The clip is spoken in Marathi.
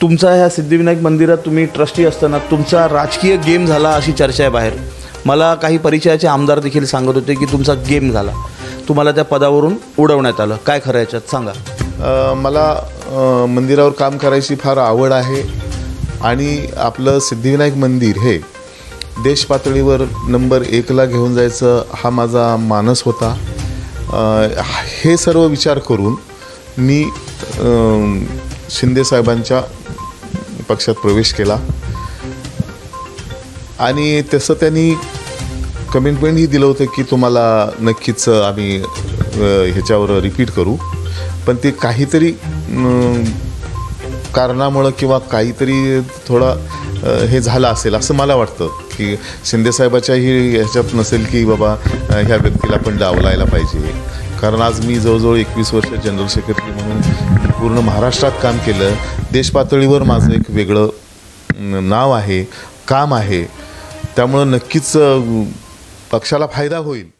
तुमचा ह्या सिद्धिविनायक मंदिरात तुम्ही ट्रस्टी असताना तुमचा राजकीय गेम झाला अशी चर्चा आहे बाहेर. मला काही परिचयाचे आमदार देखील सांगत होते की तुमचा गेम झाला. तुम्हाला त्या पदावरून उडवण्यात आलं. काय खरं याच्यात? सांगा. मला मंदिरावर काम करायची फार आवड आहे आणि आपलं सिद्धिविनायक मंदिर हे देश पातळीवर नंबर एकला घेऊन जायचं हा माझा मानस होता. हे सर्व विचार करून मी शिंदेसाहेबांच्या शिंदे साहेबांच्या पक्षात प्रवेश केला. आणि तसं त्यांनी कमिटमेंटही दिलं होतं की तुम्हाला नक्कीच आम्ही ह्याच्यावर रिपीट करू. पण ते काहीतरी कारणामुळं किंवा काहीतरी थोडा हे झालं असेल असं मला वाटतं की शिंदेसाहेबाच्याही ह्याच्यात नसेल की बाबा ह्या व्यक्तीला पण डावलायला पाहिजे. कारण आज मी जवळजवळ एकवीस वर्ष जनरल सेक्रेटरी म्हणून पूर्ण महाराष्ट्रात काम केलं. देश पातळीवर माझं एक वेगळं नाव आहे काम आहे. त्यामुळं नक्कीच पक्षाला फायदा होईल.